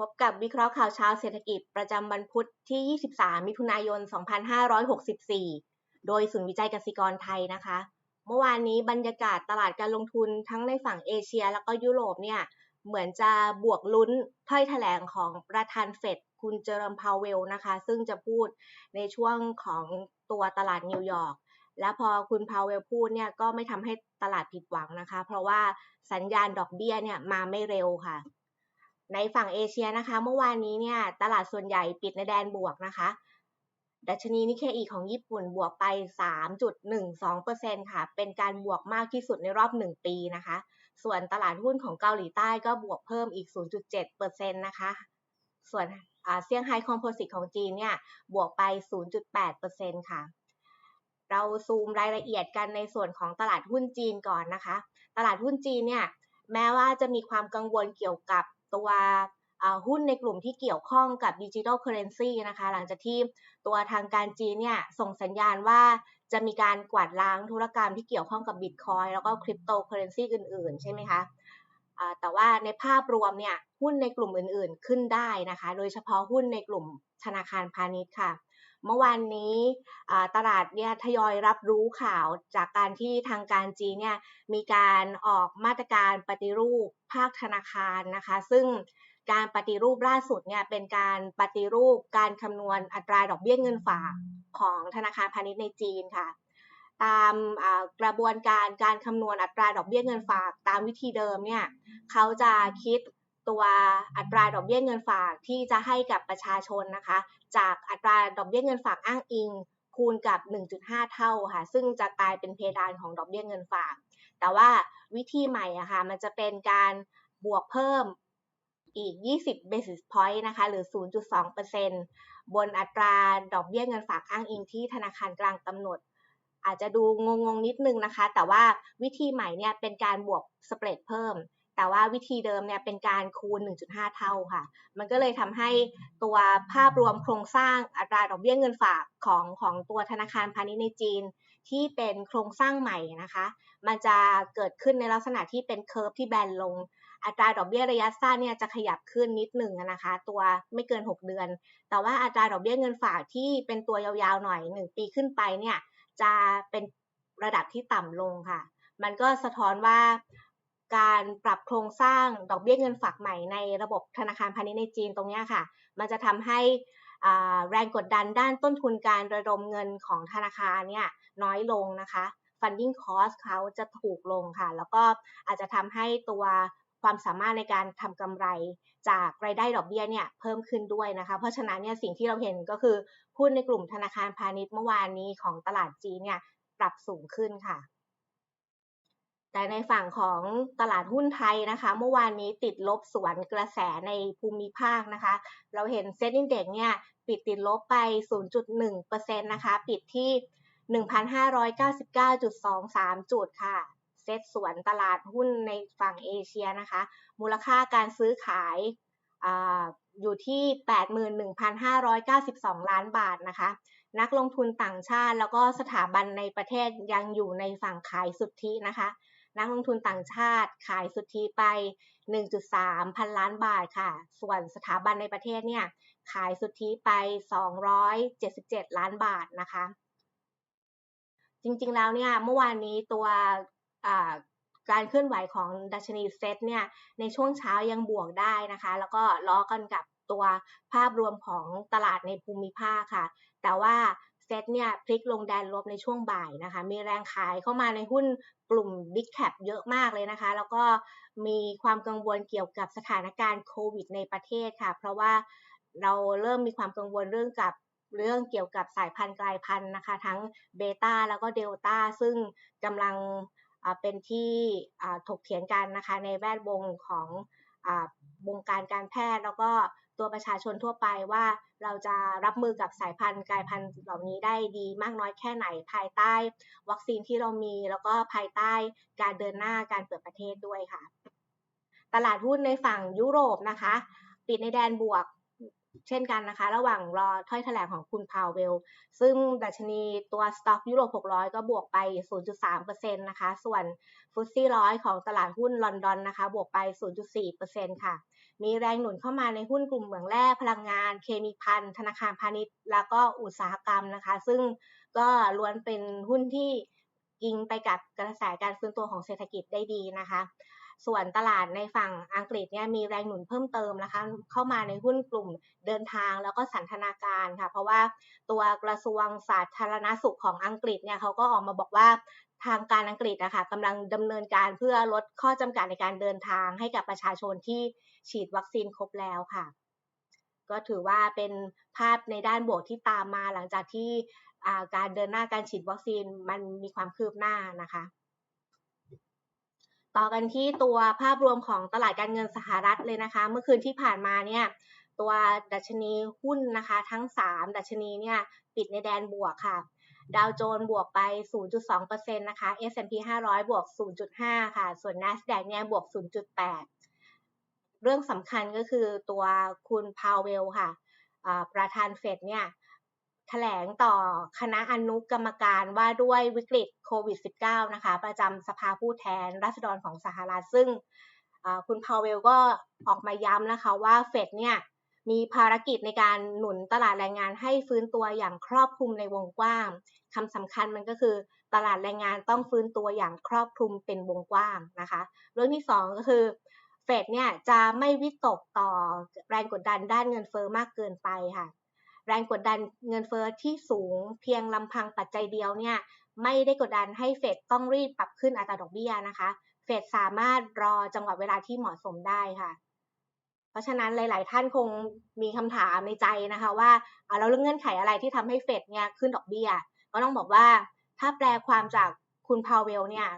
พบกับวิเคราะห์ข่าวเช้าเศรษฐกิจประจำวันพุธที่ 23 มิถุนายน 2564 โดยศูนย์วิจัยกสิกรไทยนะคะ เมื่อวานนี้บรรยากาศตลาดการลงทุนทั้งในฝั่งเอเชีย แล้วก็ยุโรปเนี่ยเหมือนจะบวกลุ้นถ้อยแถลงของประธานเฟดคุณเจอร์มพาวเวลนะคะ ซึ่งจะพูดในช่วงของตัวตลาดนิวยอร์กและพอคุณพาวเวลพูดเนี่ยก็ไม่ทำให้ตลาดผิดหวังนะคะ เพราะว่าสัญญาณดอกเบี้ยเนี่ยมาไม่เร็วค่ะ ในฝั่งเอเชียนะคะ เมื่อวานนี้เนี่ยตลาดส่วนใหญ่ปิดในแดนบวกนะคะ ดัชนีนิเคอีของญี่ปุ่นบวกไป 3.12%ค่ะ เป็นการบวกมากที่สุดในรอบ 1 ปีนะคะ ส่วนตลาดหุ้นของเกาหลีใต้ก็บวกเพิ่มอีก 0.7%นะคะ ส่วนเซี่ยงไฮ้คอมโพสิตของจีนเนี่ยบวกไป 0.8%ค่ะเราซูมรายละเอียดกันในส่วนของตลาดหุ้นจีนก่อนนะคะ ตลาดหุ้นจีนเนี่ยแม้ว่าจะมีความกังวลเกี่ยวกับ ตัวหุ้นในกลุ่มที่เกี่ยวข้องกับดิจิทัลเคอเรนซีนะคะ หลังจากที่ตัวทางการจีนเนี่ยส่งสัญญาณว่าจะมีการกวาดล้างธุรกรรมที่เกี่ยวข้องกับบิตคอยแล้วก็คริปโตเคอเรนซีอื่นๆ ใช่ไหมคะแต่ว่าในภาพรวมเนี่ยหุ้นในกลุ่มอื่นๆขึ้นได้นะคะ โดยเฉพาะหุ้นในกลุ่มธนาคารพาณิชย์ค่ะ เมื่อวานนี้ตลาดเนี่ยทยอยรับรู้ข่าวจากการที่ทางการจีนเนี่ยมีการออกมาตรการปฏิรูปภาคธนาคารนะคะ ซึ่งการปฏิรูปล่าสุดเนี่ยเป็นการปฏิรูปการคำนวณอัตราดอกเบี้ยเงินฝากของธนาคารพาณิชย์ในจีนค่ะ ตามกระบวนการการคำนวณอัตราดอกเบี้ยเงินฝาก ตามวิธีเดิมเนี่ยเขาจะคิดตัวอัตราดอกเบี้ยเงินฝากที่จะให้กับประชาชนนะคะ จากอัตราดอกเบี้ยเงินฝากอ้างอิง คูณกับ 1.5 เท่าค่ะ ซึ่งจะกลายเป็นเพดานของดอกเบี้ยเงินฝาก แต่ว่าวิธีใหม่อะค่ะมันจะเป็นการบวกเพิ่มอีก 20 basis point นะคะ หรือ 0.2%บนอัตราดอกเบี้ยเงินฝากอ้างอิงที่ธนาคารกลางกำหนด อาจจะดูงงๆนิดนึงนะคะ แต่ว่าวิธีใหม่เนี่ยเป็นการบวกสเปรดเพิ่ม แต่ว่าวิธีเดิมเนี่ยเป็นการคูณ 1.5 เท่าค่ะ มันก็เลยทำให้ตัวภาพรวมโครงสร้างอัตราดอกเบี้ยเงินฝากของของตัวธนาคารพาณิชย์ในจีน ที่เป็นโครงสร้างใหม่นะคะ มันจะเกิดขึ้นในลักษณะที่เป็นเคอร์ฟที่แบนลงอัตราดอกเบี้ยระยะสั้นเนี่ยจะขยับขึ้นนิดหนึ่งนะคะ ตัวไม่เกิน 6 เดือน แต่ว่าอัตราดอกเบี้ยเงินฝากที่เป็นตัวยาวๆหน่อย 1 ปีขึ้นไปเนี่ยจะเป็นระดับที่ต่ำลงค่ะ มันก็สะท้อนว่า การปรับโครงสร้างดอกเบี้ยเงินฝากใหม่ในระบบธนาคารพาณิชย์ในจีนตรงนี้ค่ะ มันจะทำให้แรงกดดันด้านต้นทุนการระดมเงินของธนาคารเนี่ยน้อยลงนะคะ funding cost เขาจะถูกลงค่ะ แล้วก็อาจจะทำให้ตัวความสามารถในการทำกำไรจากรายได้ดอกเบี้ยเนี่ยเพิ่มขึ้นด้วยนะคะ เพราะฉะนั้นเนี่ยสิ่งที่เราเห็นก็คือหุ้นในกลุ่มธนาคารพาณิชย์เมื่อวานนี้ของตลาดจีนเนี่ยปรับสูงขึ้นค่ะ แต่ในฝั่งของตลาดหุ้นไทยนะคะ เมื่อวานนี้ติดลบสวนกระแสในภูมิภาคนะคะ เราเห็นเซ็นดิ้งเด็กเนี่ยปิดติดลบไป 0.1%นะคะ ปิดที่ 1,599.23 จุดค่ะ เซ็ตสวนตลาดหุ้นในฝั่งเอเชียนะคะ มูลค่าการซื้อขายออยู่ที่ 81,592 ล้านบาทนะคะ นักลงทุนต่างชาติแล้วก็สถาบันในประเทศยังอยู่ในฝั่งขายสุทธินะคะ นักลงทุนต่างชาติขายสุทธิไป 1.3 พันล้านบาทค่ะ ส่วนสถาบันในประเทศเนี่ยขายสุทธิไป 277 ล้านบาทนะคะ จริงๆแล้วเนี่ยเมื่อวานนี้ตัวการเคลื่อนไหวของดัชนีเซตเนี่ยในช่วงเช้ายังบวกได้นะคะ แล้วก็ล้อกันกับตัวภาพรวมของตลาดในภูมิภาคค่ะ แต่ว่า เซตเนี่ยพลิกลงแดนลบในช่วงบ่ายนะคะ มีแรงขายเข้ามาในหุ้นกลุ่ม Big Cap เยอะมากเลยนะคะ แล้วก็มีความกังวลเกี่ยวกับสถานการณ์โควิดในประเทศค่ะ เพราะว่าเราเริ่มมีความกังวลเรื่องกับเรื่องเกี่ยวกับสายพันธุ์กลายพันธุ์นะคะ ทั้งเบต้าแล้วก็เดลต้าซึ่งกำลังเป็นที่ถกเถียงกันนะคะในแวดวงของวงการการแพทย์แล้วก็ ตัวประชาชนทั่วไปว่าเราจะรับมือกับสายพันธุ์กลายพันธุ์เหล่านี้ได้ดีมากน้อยแค่ไหนภายใต้ วัคซีนที่เรามี แล้วก็ภายใต้การเดินหน้าการเปิดประเทศด้วยค่ะ ตลาดหุ้นในฝั่งยุโรปนะคะ ปิดในแดนบวกเช่นกันนะคะ ระหว่างรอถ้อยแถลงของคุณพาวเวล ซึ่งดัชนีตัวสต็อกยุโรป 600 ก็บวกไป 0.3%นะคะ ส่วนฟุตซี่ร้อยของตลาดหุ้นลอนดอนนะคะ บวกไป 0.4%ค่ะ มีแรงหนุนเข้ามาในหุ้นกลุ่มเหมืองแร่พลังงาน เคมีพันธนาคารพาณิชย์ แล้วก็อุตสาหกรรมนะคะ ซึ่งก็ล้วนเป็นหุ้นที่ยิงไปกับกระแสการฟื้นตัวของเศรษฐกิจได้ดีนะคะ ส่วนตลาดในฝั่งอังกฤษเนี่ยมีแรงหนุนเพิ่มเติมนะคะ เข้ามาในหุ้นกลุ่มเดินทางแล้วก็สันทนาการค่ะ เพราะว่าตัวกระทรวงสาธารณสุขของอังกฤษเนี่ยเขาก็ออกมาบอกว่าทางการอังกฤษนะคะกำลังดำเนินการเพื่อลดข้อจำกัดในการเดินทางให้กับประชาชนที่ ฉีดวัคซีนครบแล้วค่ะ ก็ถือว่าเป็นภาพในด้านบวกที่ตามมาหลังจากที่การเดินหน้าการฉีดวัคซีนมันมีความคืบหน้านะคะ ต่อกันที่ตัวภาพรวมของตลาดการเงินสหรัฐเลยนะคะ เมื่อคืนที่ผ่านมาเนี่ยตัวดัชนีหุ้นนะคะ ทั้ง 3 ดัชนีเนี่ยปิดในแดนบวกค่ะดาวโจนบวกไป 0.2%นะคะ S&P 500 บวก 0.5 ค่ะ ส่วน NASDAQ เนี่ยบวก 0.8 เรื่องสำคัญก็คือตัวคุณพาวเวลค่ะประธานเฟดเนี่ยแถลงต่อคณะอนุกรรมการว่าด้วยวิกฤตโควิด -19 นะคะ ประจำสภาผู้แทนราษฎรของสหรัฐ ซึ่งคุณพาวเวลก็ออกมาย้ำนะคะว่าเฟดเนี่ยมีภารกิจในการหนุนตลาดแรงงานให้ฟื้นตัวอย่างครอบคลุมในวงกว้างคำสำคัญมันก็คือตลาดแรงงานต้องฟื้นตัวอย่างครอบคลุมเป็นวงกว้างนะคะ เรื่องที่ 2 ก็คือ ฟดเนี่ยจะไม่วิตกต่อแรงกดดันด้านเงินเฟอ้อมากเกินไปค่ะ แรงกดดันเงินเฟอ้อที่สูงเพียงลำพังปัจจัยเดียวเนี่ยไม่ได้กดดันให้เฟดต้องรีบปรับขึ้นอัตราดอกเบี้ยนะคะ เฟดสามารถรอจังหวะเวลาที่เหมาะสมได้ค่ะ เพราะฉะนั้นหลาย ๆ ท่านคงมีคำถามในใจนะคะว่าเราเรื่องเงื่อนไขอะไรที่ทำให้เฟดเนี่ยขึ้นดอกเบี้ย ก็ต้องบอกว่าถ้าแปลความจากคุณพาวเวลเนี่ย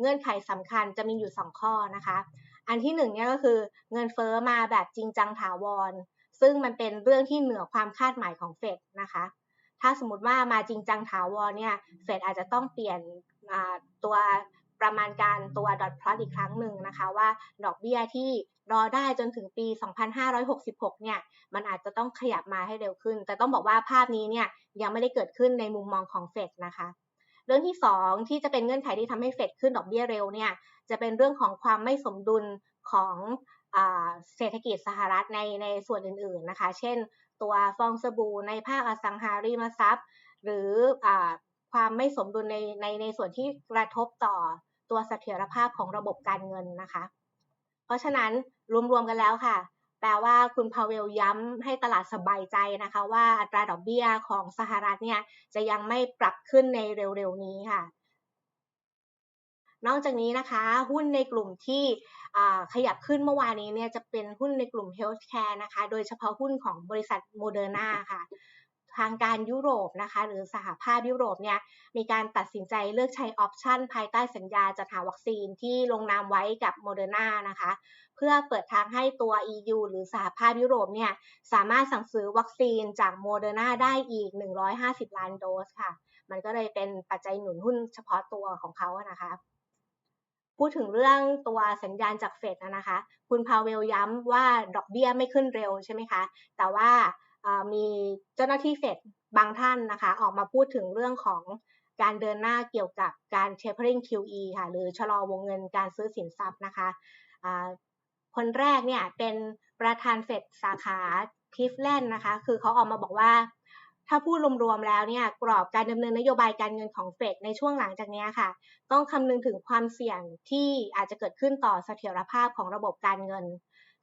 เงื่อนไขสำคัญจะมีอยู่ 2 ข้อนะคะ อันที่1เนี่ยก็คือเงินเฟอ้อมาแบบจริงจังถาวร ซึ่งมันเป็นเรื่องที่เหนือความคาดหมายของเฟดนะคะ ถ้าสมมติว่ามาจริงจังถาวรเนี่ยเฟดอาจจะต้องเปลี่ยนตัวประมาณการตัวดอทพลอตอีกครั้งหนึ่งนะคะว่าดอกเบี้ยที่รอได้จนถึงปี 2566 เนี่ย มันอาจจะต้องขยับมาให้เร็วขึ้น แต่ต้องบอกว่าภาพนี้เนี่ยยังไม่ได้เกิดขึ้นในมุมมองของเฟดนะคะ เรื่องที่ 2 ที่จะเป็นเงื่อนไขที่ทำให้เฟดขึ้นดอกเบี้ยเร็วเนี่ยจะเป็นเรื่องของความไม่สมดุลของเศรษฐกิจสหรัฐในในส่วนอื่นๆนะคะ เช่น ตัวฟองสบู่ในภาคอสังหาริมทรัพย์ หรืออความไม่สมดุลในในในส่วนที่กระทบต่อตัวเสถียรภาพของระบบการเงินนะคะ เพราะฉะนั้นรวมๆกันแล้วค่ะ แปลว่าคุณพาเวลย้ำให้ตลาดสบายใจนะคะว่าอัตราดอกเบี้ยของสหรัฐเนี่ยจะยังไม่ปรับขึ้นในเร็วๆนี้ค่ะ นอกจากนี้นะคะ หุ้นในกลุ่มที่ขยับขึ้นเมื่อวานนี้เนี่ยจะเป็นหุ้นในกลุ่มเฮลท์แคร์นะคะ โดยเฉพาะหุ้นของบริษัทโมเดอร์นาค่ะ ทางการยุโรปนะคะหรือสหภาพยุโรปเนี่ยมีการตัดสินใจเลือกใช้ออปชันภายใต้สัญญาจัดหาวัคซีนที่ลงนามไว้กับโมเดอร์นานะคะเพื่อเปิดทางให้ตัว EU หรือสหภาพยุโรปเนี่ยสามารถสั่งซื้อวัคซีนจากโมเดอร์นาได้อีก 150 ล้านโดสค่ะ มันก็เลยเป็นปัจจัยหนุนหุ้นเฉพาะตัวของเขานะคะพูดถึงเรื่องตัวสัญญาณจากเฟดนะคะ คุณพาวเวลย้ำว่าดอกเบี้ยไม่ขึ้นเร็วใช่ไหมคะ แต่ว่า มีเจ้าหน้าที่เฟดบางท่านนะคะออกมาพูดถึงเรื่องของการเดินหน้าเกี่ยวกับการ tapering QE ค่ะหรือชะลอวงเงินการซื้อสินทรัพย์นะคะคนแรกเนี่ยเป็นประธานเฟดสาขาคิฟแลนด์นะคะ คือเขาออกมาบอกว่า ถ้าพูดรวมๆแล้วเนี่ยกรอบการดำเนินนโยบายการเงินของเฟดในช่วงหลังจากนี้ค่ะ ต้องคำนึงถึงความเสี่ยงที่อาจจะเกิดขึ้นต่อเสถียรภาพของระบบการเงิน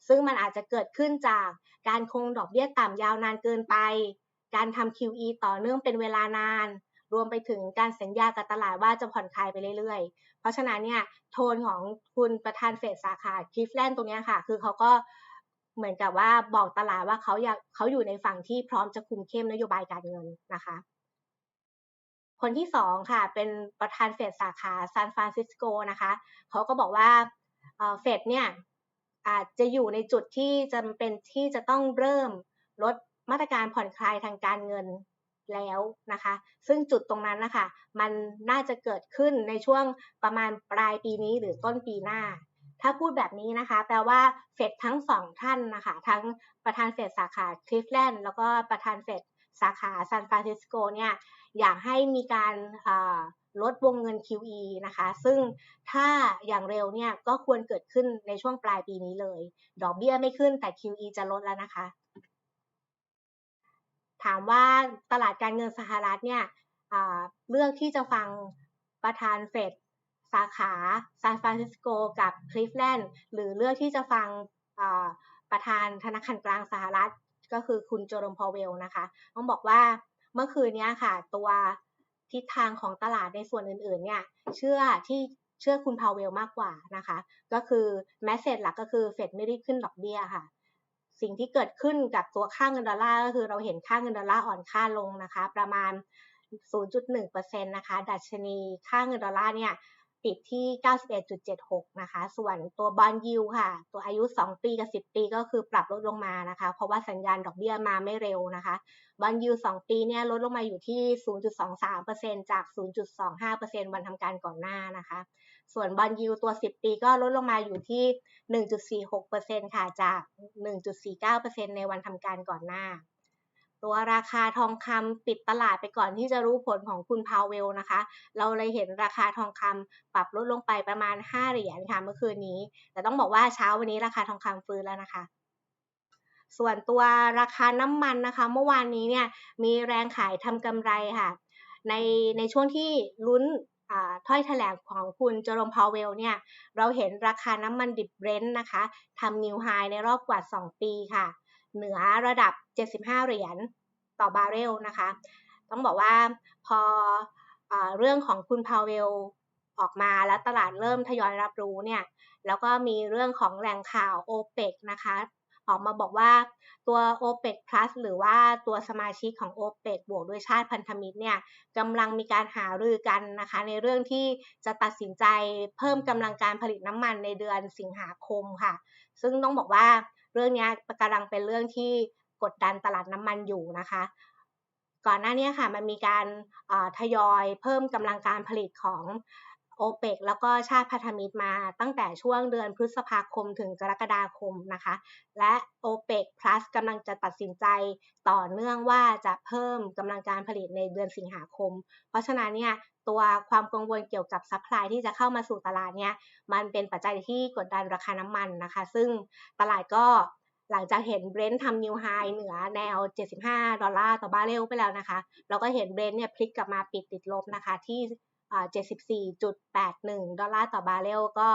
ซึ่งมันอาจจะเกิดขึ้นจากการคงดอกเบี้ยต่ำยาวนานเกินไป การทำ QE ต่อเนื่องเป็นเวลานาน รวมไปถึงการสัญญากับตลาดว่าจะผ่อนคลายไปเรื่อยๆ เพราะฉะนั้นเนี่ยโทนของคุณประธานเฟดสาขาคลิฟแลนด์ตรงนี้ค่ะ คือเขาก็เหมือนกับว่าบอกตลาดว่าเขาอยากเขาอยู่ในฝั่งที่พร้อมจะคุมเข้มนโยบายการเงินนะคะคนที่สองค่ะเป็นประธานเฟดสาขาซานฟรานซิสโกนะคะเขาก็บอกว่าเฟดเนี่ย อาจจะอยู่ในจุดที่จำเป็นที่จะต้องเริ่มลดมาตรการผ่อนคลายทางการเงินแล้วนะคะ ซึ่งจุดตรงนั้นนะคะมันน่าจะเกิดขึ้นในช่วงประมาณปลายปีนี้หรือต้นปีหน้า ถ้าพูดแบบนี้นะคะ แปลว่าเฟดทั้งสองท่านนะคะ ทั้งประธานเฟดสาขาคลิฟแลนด์แล้วก็ประธานเฟดสาขาซานฟรานซิสโกเนี่ย อยากให้มีการ ลดวงเงิน QE นะคะ ซึ่งถ้าอย่างเร็วเนี่ยก็ควรเกิดขึ้นในช่วงปลายปีนี้เลย ดอกเบี้ยไม่ขึ้นแต่ QE จะลดแล้วนะคะ ถามว่าตลาดการเงินสหรัฐเนี่ยเลือกที่จะฟังประธานเฟดสาขาซานฟรานซิสโกกับคลิฟแลนด์หรือเลือกที่จะฟังประธานธนาคารกลางสหรัฐก็คือคุณโจรมพอเวลนะคะ ต้องบอกว่าเมื่อคืนนี้ค่ะ ตัว ทิศทางของตลาดในส่วนอื่นๆเนี่ยเชื่อที่เชื่อคุณพาวเวลมากกว่านะคะ ก็คือแมสเซจหลักก็คือเฟดไม่ได้ขึ้นดอกเบี้ยค่ะ สิ่งที่เกิดขึ้นกับตัวค่าเงินดอลลาร์ก็คือเราเห็นค่าเงินดอลลาร์อ่อนค่าลงนะคะ ประมาณ 0.1%นะคะ ดัชนีค่าเงินดอลลาร์เนี่ย ปิดที่ 91.76 นะคะ ส่วนตัวบอลยูค่ะ ตัวอายุ 2 ปีกับ 10 ปีก็คือปรับลดลงมานะคะ เพราะว่าสัญญาณดอกเบี้ยมาไม่เร็วนะคะ บอลยู2ปีเนี่ยลดลงมาอยู่ที่ 0.23%จาก 0.25%วันทำการก่อนหน้านะคะ ส่วนบอลยูตัว 10 ปีก็ลดลงมาอยู่ที่ 1.46%ค่ะ จาก 1.49%ในวันทำการก่อนหน้า ตัวราคาทองคำปิดตลาดไปก่อนที่จะรู้ผลของคุณพาวเวลนะคะ เราเลยเห็นราคาทองคำปรับลดลงไปประมาณ 5 เหรียญค่ะเมื่อคืนนี้ แต่ต้องบอกว่าเช้าวันนี้ราคาทองคำฟื้นแล้วนะคะส่วนตัวราคาน้ำมันนะคะ เมื่อวานนี้เนี่ยมีแรงขายทำกำไรค่ะ ในในช่วงที่ลุ้นถ้อยแถลงของคุณเจอร์มพาวเวลเนี่ย เราเห็นราคาน้ำมันดิบเบรนท์นะคะทำนิวไฮในรอบกว่า 2 ปีค่ะ เหนือระดับ 75 เหรียญต่อบาร์เรลนะคะ ต้องบอกว่าพออเรื่องของคุณพาวเวลออกมาแล้วตลาดเริ่มทยอยรับรู้เนี่ย แล้วก็มีเรื่องของแหล่งข่าว o p e ปกนะคะ ออกมาบอกว่าตัว o p e ป plus หรือว่าตัวสมาชิกของ o p e ปบวกด้วยชาติพันธมิตรเนี่ยกำลังมีการหารือกันนะคะ ในเรื่องที่จะตัดสินใจเพิ่มกำลังการผลิตน้ำมันในเดือนสิงหาคมค่ะ ซึ่งต้องบอกว่า เรื่องนี้กำลังเป็นเรื่องที่กดดันตลาดน้ำมันอยู่นะคะ ก่อนหน้านี้ค่ะมันมีการทยอยเพิ่มกำลังการผลิตของ อเปกแล้วก็ชาติพันธมิตรมาตั้งแต่ช่วงเดือนพฤษภาคมถึงกรกฎาคมนะคะ และ o p e ป plus กำลังจะตัดสินใจต่อเนื่องว่าจะเพิ่มกำลังการผลิตในเดือนสิงหาคม เพราะฉะนั้นเนี่ยตัวความกังวลเกี่ยวกับซัพพลายที่จะเข้ามาสู่ตลาดเนี่ยมันเป็นปัจจัยที่กดดันราคาน้ำมันนะคะ ซึ่งตลาดก็หลังจากเห็นเบรนท์ทำนิวไฮเหนือแนว 75 ดอลลาร์ต่อบาร์เรลไปแล้วนะคะ เราก็เห็นเบรนท์เนี่ยพลิกกลับมาปิดติดลบนะคะที่ 74.81 ดอลลาร์ต่อบาร์เรลก็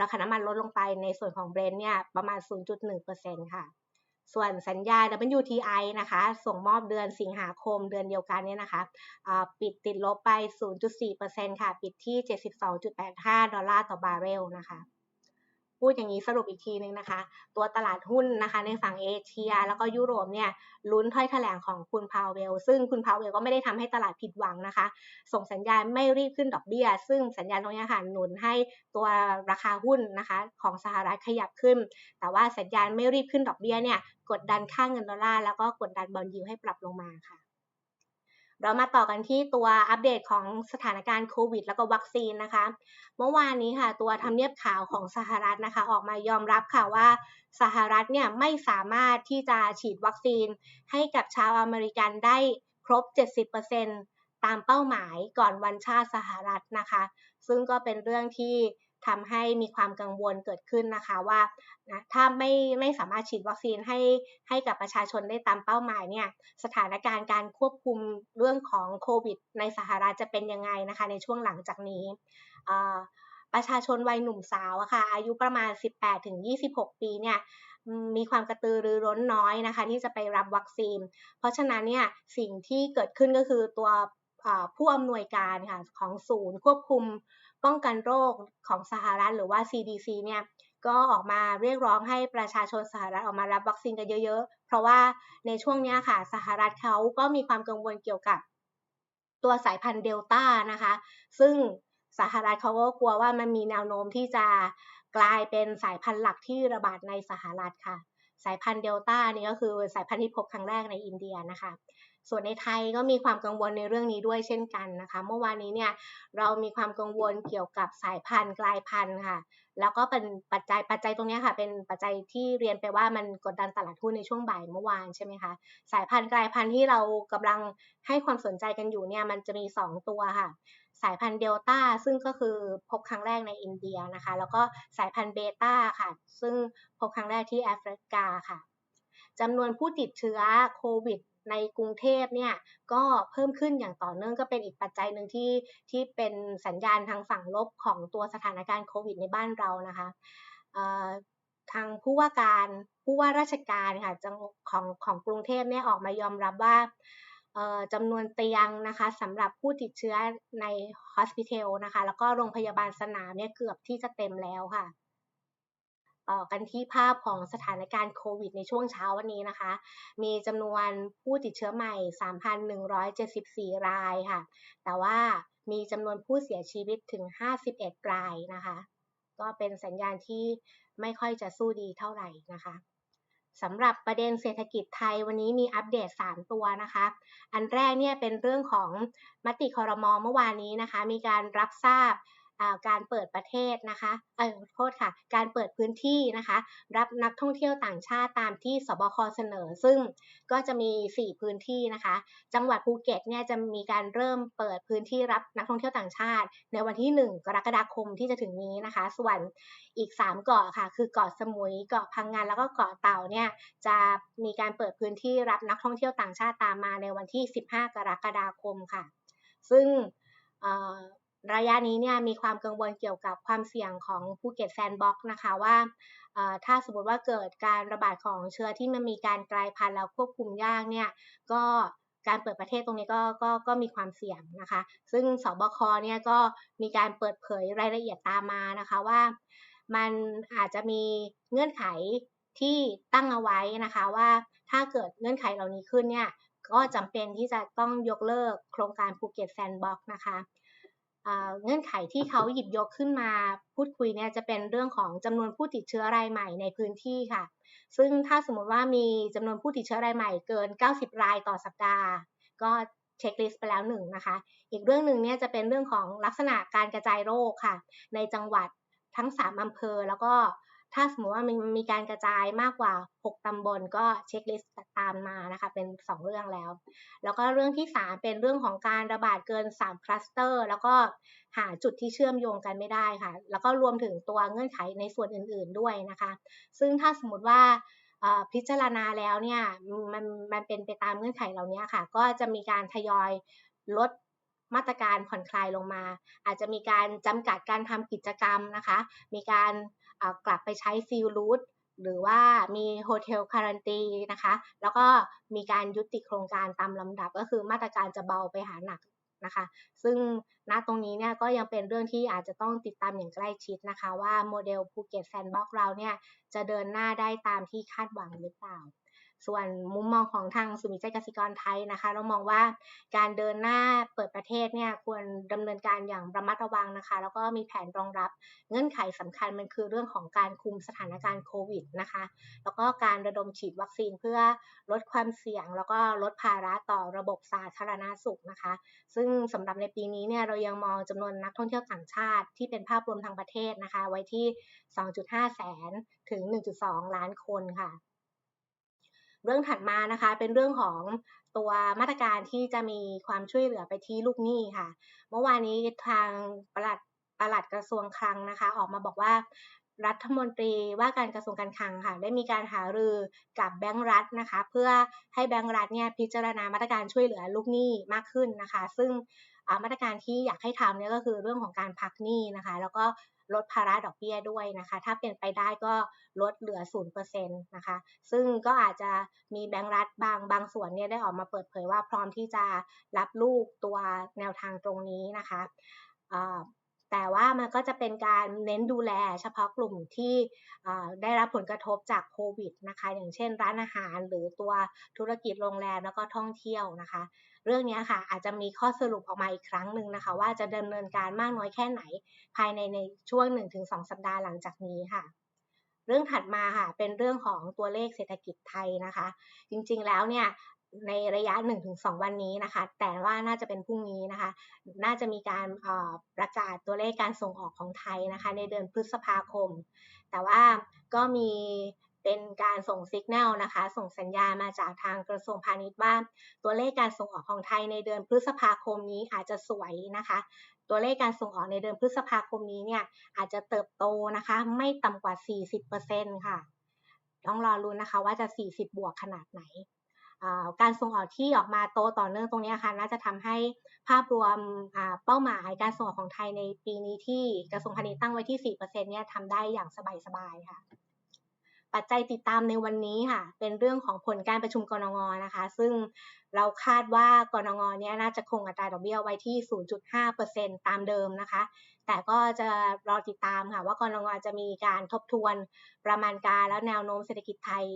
ราคาน้ำมันลดลงไปในส่วนของเบรนท์เนี่ยประมาณ 0.1%ค่ะ ส่วนสัญญา WTI นะคะ ส่งมอบเดือนสิงหาคมเดือนเดียวกันเนี่ยนะคะปิดติดลบไป 0.4%ค่ะ ปิดที่ 72.85 ดอลลาร์ต่อบาร์เรลนะคะ พูดอย่างนี้สรุปอีกทีนึงนะคะ ตัวตลาดหุ้นนะคะ ในฝั่งเอเชีย แล้วก็ยุโรปเนี่ยลุ้นถ้อยแถลงของคุณพาวเวล ซึ่งคุณพาวเวลก็ไม่ได้ทำให้ตลาดผิดหวังนะคะ ส่งสัญญาณไม่รีบขึ้นดอกเบี้ย ซึ่งสัญญาณตรงนี้ค่ะหนุนให้ตัวราคาหุ้นนะคะของสหรัฐขยับขึ้น แต่ว่าสัญญาณไม่รีบขึ้นดอกเบี้ยเนี่ยกดดันค่าเงินดอลลาร์แล้วก็กดดันบอลยูให้ปรับลงมาค่ะ เรามาต่อกันที่ตัวอัปเดตของสถานการณ์โควิด แล้วก็วัคซีนนะคะ เมื่อวานนี้ค่ะ ตัวทำเนียบข่าวของสหรัฐนะคะ ออกมายอมรับค่ะว่าสหรัฐเนี่ยไม่สามารถที่จะฉีดวัคซีน ให้กับชาวอเมริกันได้ครบ 70%ตามเป้าหมายก่อนวันชาติสหรัฐนะคะ ซึ่งก็เป็นเรื่องที่ ทำให้มีความกังวลเกิดขึ้นนะคะว่านะถ้าไม่ไม่สามารถฉีดวัคซีนให้ให้กับประชาชนได้ตามเป้าหมายเนี่ยสถานการณ์การควบคุมเรื่องของโควิด ในสหรัฐจะเป็นยังไงนะคะในช่วงหลังจากนี้ประชาชนวัยหนุ่มสาวอะค่ะอายุประมาณ 18-26 ปีเนี่ยมีความกระตือรือร้นน้อยนะคะ ที่จะไปรับวัคซีน เพราะฉะนั้นเนี่ยสิ่งที่เกิดขึ้นก็คือตัวผู้อำนวยการค่ะของศูนย์ควบคุม ป้องกันโรคของสหรัฐหรือว่า CDC เนี่ยก็ออกมาเรียกร้องให้ประชาชนสหรัฐออกมารับวัคซีนกันเยอะ ๆ เพราะว่าในช่วงนี้ค่ะสหรัฐเขาก็มีความกังวลเกี่ยวกับตัวสายพันธุ์เดลต้านะคะ ซึ่งสหรัฐเขาก็กลัวว่ามันมีแนวโน้มที่จะกลายเป็นสายพันธุ์หลักที่ระบาดในสหรัฐค่ะ สายพันธุ์เดลต้านี่ก็คือสายพันธุ์ที่พบครั้งแรกในอินเดียนะคะ ส่วนในไทยก็มีความกังวลในเรื่องนี้ด้วยเช่นกันนะคะ เมื่อวานนี้เนี่ยเรามีความกังวลเกี่ยวกับสายพันธุ์กลายพันธุ์ค่ะ แล้วก็เป็นปัจจัยปัจจัยตรงนี้ค่ะ เป็นปัจจัยที่เรียนไปว่ามันกดดันตลาดหุ้นในช่วงบ่ายเมื่อวานใช่ไหมคะสายพันธุ์กลายพันธุ์ที่เรากำลังให้ความสนใจกันอยู่เนี่ยมันจะมี 2 ตัวค่ะ สายพันธุ์เดลต้าซึ่งก็คือพบครั้งแรกในอินเดียนะคะ แล้วก็สายพันธุ์เบต้าค่ะ ซึ่งพบครั้งแรกที่แอฟริกาค่ะจำนวนผู้ติดเชื้อโควิดในกรุงเทพเนี่ยก็เพิ่มขึ้นอย่างต่อเนื่องก็เป็นอีกปัจจัยหนึ่งที่ที่เป็นสัญญาณทางฝั่งลบของตัวสถานการณ์โควิดในบ้านเรานะคะทางผู้ว่าการผู้ว่าราชการค่ะของของกรุงเทพเนี่ยออกมายอมรับว่า จำนวนเตียงนะคะสำหรับผู้ติดเชื้อในฮอสพิทอลนะคะ แล้วก็โรงพยาบาลสนามเนี่ยเกือบที่จะเต็มแล้วค่ะ ต่อกันที่ภาพของสถานการณ์โควิดในช่วงเช้าวันนี้นะคะ มีจำนวนผู้ติดเชื้อใหม่ 3,174 รายค่ะ แต่ว่ามีจำนวนผู้เสียชีวิตถึง 51 รายนะคะ ก็เป็นสัญญาณที่ไม่ค่อยจะสู้ดีเท่าไหร่นะคะ สำหรับประเด็นเศรษฐกิจไทยวันนี้มีอัปเดต 3 ตัวนะคะ อันแรกเนี่ยเป็นเรื่องของมติคอรมอเมื่อวานนี้นะคะ มีการรับทราบ การเปิดประเทศนะคะเออโทษค่ะ การเปิดพื้นที่นะคะ รับนักท่องเที่ยวต่างชาติตามที่สบคเสนอ ซึ่งก็จะมี 4 พื้นที่นะคะ จังหวัดภูเก็ตเนี่ยจะมีการเริ่มเปิดพื้นที่รับนักท่องเที่ยวต่างชาติ ในวันที่ 1 กรกฎาคมที่จะถึงนี้นะคะ ส่วนอีก 3 เกาะค่ะ คือเกาะสมุยเกาะพังงานแล้วก็เกาะเต่าเนี่ยจะมีการเปิดพื้นที่รับนักท่องเที่ยวต่างชาติตามมาในวันที่ 15 กรกฎาคมค่ะ ซึ่ง ระยะนี้เนี่ยมีความกังวลเกี่ยวกับความเสี่ยงของภูเก็ตแซนด์บ็อกซ์นะคะว่าถ้าสมมติว่าเกิดการระบาดของเชื้อที่มันมีการกลายพันธุ์แล้วควบคุมยากเนี่ยก็การเปิดประเทศตรงนี้ก็ก็ก็มีความเสี่ยงนะคะ ซึ่งสบคเนี่ยก็มีการเปิดเผยรายละเอียดตามมานะคะว่า มันอาจจะมีเงื่อนไขที่ตั้งเอาไว้นะคะว่าถ้าเกิดเงื่อนไขเหล่านี้ขึ้นเนี่ยก็จำเป็นที่จะต้องยกเลิกโครงการภูเก็ตแซนด์บ็อกซ์นะคะ เงื่อนไขที่เขาหยิบยกขึ้นมาพูดคุยเนี่ยจะเป็นเรื่องของจำนวนผู้ติดเชื้อรายใหม่ในพื้นที่ค่ะ ซึ่งถ้าสมมติว่ามีจำนวนผู้ติดเชื้อรายใหม่เกิน 90 รายต่อสัปดาห์ ก็เช็คลิสต์ไปแล้วหนึ่งนะคะ อีกเรื่องหนึ่งเนี่ยจะเป็นเรื่องของลักษณะการกระจายโรคค่ะ ในจังหวัดทั้ง 3 อำเภอแล้วก็ ถ้าสมมติว่ามันมีการกระจายมากกว่า 6 ตำบลก็เช็คลิสต์ตามมานะคะ เป็น 2 เรื่องแล้ว แล้วก็เรื่องที่ 3 เป็นเรื่องของการระบาดเกิน 3 คลัสเตอร์ แล้วก็หาจุดที่เชื่อมโยงกันไม่ได้ค่ะ แล้วก็รวมถึงตัวเงื่อนไขในส่วนอื่นๆด้วยนะคะ ซึ่งถ้าสมมติว่าพิจารณาแล้วเนี่ยมันมันเป็นไปตามเงื่อนไขเหล่านี้ค่ะ ก็จะมีการทยอยลดมาตรการผ่อนคลายลงมา อาจจะมีการจำกัดการทำกิจกรรมนะคะ มีการ กลับไปใช้ฟิลรูทหรือว่ามีโฮเทลคารันตีนะคะ แล้วก็มีการยุติโครงการตามลำดับก็คือมาตรการจะเบาไปหาหนักนะคะ ซึ่งณตรงนี้เนี่ยก็ยังเป็นเรื่องที่อาจจะต้องติดตามอย่างใกล้ชิดนะคะ ว่าโมเดลภูเก็ตแซนด์บ็อกซ์เราเนี่ยจะเดินหน้าได้ตามที่คาดหวังหรือเปล่า ส่วนมุมมองของทางสุมิใจกสิกรไทยนะคะ เรามองว่าการเดินหน้าเปิดประเทศเนี่ยควรดำเนินการอย่างระมัดระวังนะคะ แล้วก็มีแผนรองรับเงื่อนไขสำคัญมันคือเรื่องของการคุมสถานการณ์โควิดนะคะ แล้วก็การระดมฉีดวัคซีนเพื่อลดความเสี่ยง แล้วก็ลดภาระต่อระบบสาธารณาสุขนะคะ ซึ่งสำหรับในปีนี้เนี่ยเรายังมองจำนวนนักท่องเที่ยวต่างชาติ ที่เป็นภาพรวมทางประเทศนะคะ ไว้ที่ 2.5 แสนถึง 1.2 ล้านคนค่ะ เรื่องถัดมานะคะ เป็นเรื่องของตัวมาตรการที่จะมีความช่วยเหลือไปที่ลูกหนี้ค่ะ เมื่อวานนี้ทางปลัดปลัดกระทรวงคลังนะคะ ออกมาบอกว่ารัฐมนตรีว่าการกระทรวงการคลังค่ะได้มีการหารือกับแบงก์รัฐนะคะ เพื่อให้แบงก์รัฐเนี่ยพิจารณามาตรการช่วยเหลือลูกหนี้มากขึ้นนะคะ ซึ่ง มาตรการที่อยากให้ทำเนี่ยก็คือเรื่องของการพักหนี้นะคะ แล้วก็ลดภาระดอกเบี้ยด้วยนะคะ ถ้าเป็นไปได้ก็ลดเหลือ 0%นะคะ ซึ่งก็อาจจะมีแบงก์รัฐบางบางส่วนเนี่ยได้ออกมาเปิดเผยว่าพร้อมที่จะรับลูกตัวแนวทางตรงนี้นะคะแต่ว่ามันก็จะเป็นการเน้นดูแลเฉพาะกลุ่มที่ได้รับผลกระทบจากโควิดนะคะ อย่างเช่นร้านอาหารหรือตัวธุรกิจโรงแรมแล้วก็ท่องเที่ยวนะคะ เรื่องนี้ค่ะอาจจะมีข้อสรุปออกมาอีกครั้งหนึ่งนะคะ ว่าจะดำเนินการมากน้อยแค่ไหน ภายในในช่วง 1-2 สัปดาห์หลังจากนี้ค่ะ เรื่องถัดมาค่ะเป็นเรื่องของตัวเลขเศรษฐกิจไทยนะคะ จริงๆแล้วเนี่ยในระยะ 1-2 วันนี้นะคะ แต่ว่าน่าจะเป็นพรุ่งนี้นะคะ น่าจะมีการประกาศตัวเลขการส่งออกของไทยนะคะ ในเดือนพฤษภาคม แต่ว่าก็มี เป็นการส่งสัญญาณนะคะ ส่งสัญญาณมาจากทางกระทรวงพาณิชย์ว่า ตัวเลขการส่งออกของไทยในเดือนพฤษภาคมนี้อาจจะสวยนะคะ ตัวเลขการส่งออกในเดือนพฤษภาคมนี้เนี่ยอาจจะเติบโตนะคะ ไม่ต่ำกว่า 40%ค่ะ ต้องรอรุ้นนะคะว่าจะ 40 บวกขนาดไหนการส่งออกที่ออกมาโตต่อเนื่องตรงนี้ค่ะน่าจะทำให้ภาพรวมเป้าหมายการส่งออกของไทยในปีนี้ที่กระทรวงพาณิชย์ตั้งไว้ที่ 4%เนี่ยทำได้อย่างสบายๆค่ะ ปัจจัยติดตามในวันนี้ค่ะ เป็นเรื่องของผลการประชุมกรงงนะคะ ซึ่งเราคาดว่ากรงงเนี่ยน่าจะคงอัตราดอกเบี้ยไว้ที่ 0.5%ตามเดิมนะคะ แต่ก็จะรอติดตามค่ะ ว่ากรงงจะมีการทบทวนประมาณการและแนวโน้มเศรษฐกิจไทย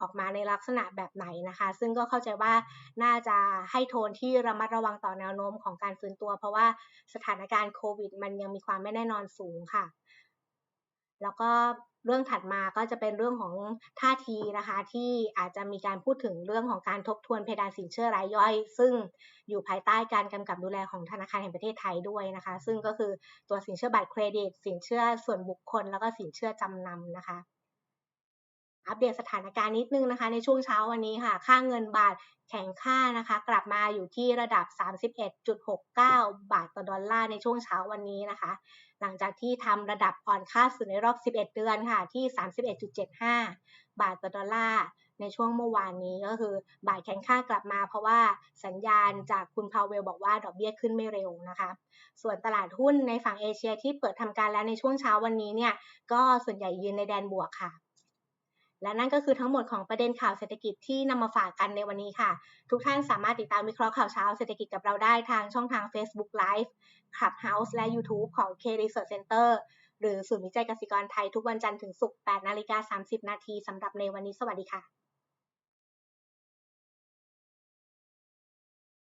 ออกมาในลักษณะแบบไหนนะคะ ซึ่งก็เข้าใจว่าน่าจะให้โทนที่ระมัดระวังต่อแนวโน้มของการฟื้นตัว เพราะว่าสถานการณ์โควิด มันยังมีความไม่แน่นอนสูงค่ะ แล้วก็ เรื่องถัดมาก็จะเป็นเรื่องของท่าทีนะคะที่อาจจะมีการพูดถึงเรื่องของการทบทวนเพดานสินเชื่อรายย่อย ซึ่งอยู่ภายใต้การกำกับดูแลของธนาคารแห่งประเทศไทยด้วยนะคะ ซึ่งก็คือตัวสินเชื่อบัตรเครดิต สินเชื่อส่วนบุคคล แล้วก็สินเชื่อจำนำนะคะ อัปเดตสถานการณ์นิดนึงนะคะ ในช่วงเช้าวันนี้ค่ะ ค่าเงินบาทแข็งค่านะคะ กลับมาอยู่ที่ระดับ 31.69 บาทต่อดอลลาร์ในช่วงเช้าวันนี้นะคะ หลังจากที่ทำระดับอ่อนค่าสุดในรอบ 11 เดือนค่ะที่ 31.75 บาทต่อดอลลาร์ในช่วงเมื่อวานนี้ก็คือบาทแข็งค่ากลับมา เพราะว่าสัญญาณจากคุณพาวเวลบอกว่าดอกเบี้ยขึ้นไม่เร็วนะคะ ส่วนตลาดหุ้นในฝั่งเอเชียที่เปิดทำการแล้วในช่วงเช้าวันนี้เนี่ยก็ส่วนใหญ่ยืนในแดนบวกค่ะ และนั่นก็คือทั้งหมดของประเด็นข่าวเศรษฐกิจที่นำมาฝากกันในวันนี้ค่ะ ทุกท่านสามารถติดตามวิเคราะห์ข่าวเช้าเศรษฐกิจกับเราได้ทางช่องทาง Facebook Live Clubhouse และ YouTube ของ K Research Center หรือศูนย์วิจัยกสิกรไทยทุกวันจันทร์ถึงศุกร์8นาฬิกา30 นาทีสำหรับในวันนี้สวัสดีค่ะ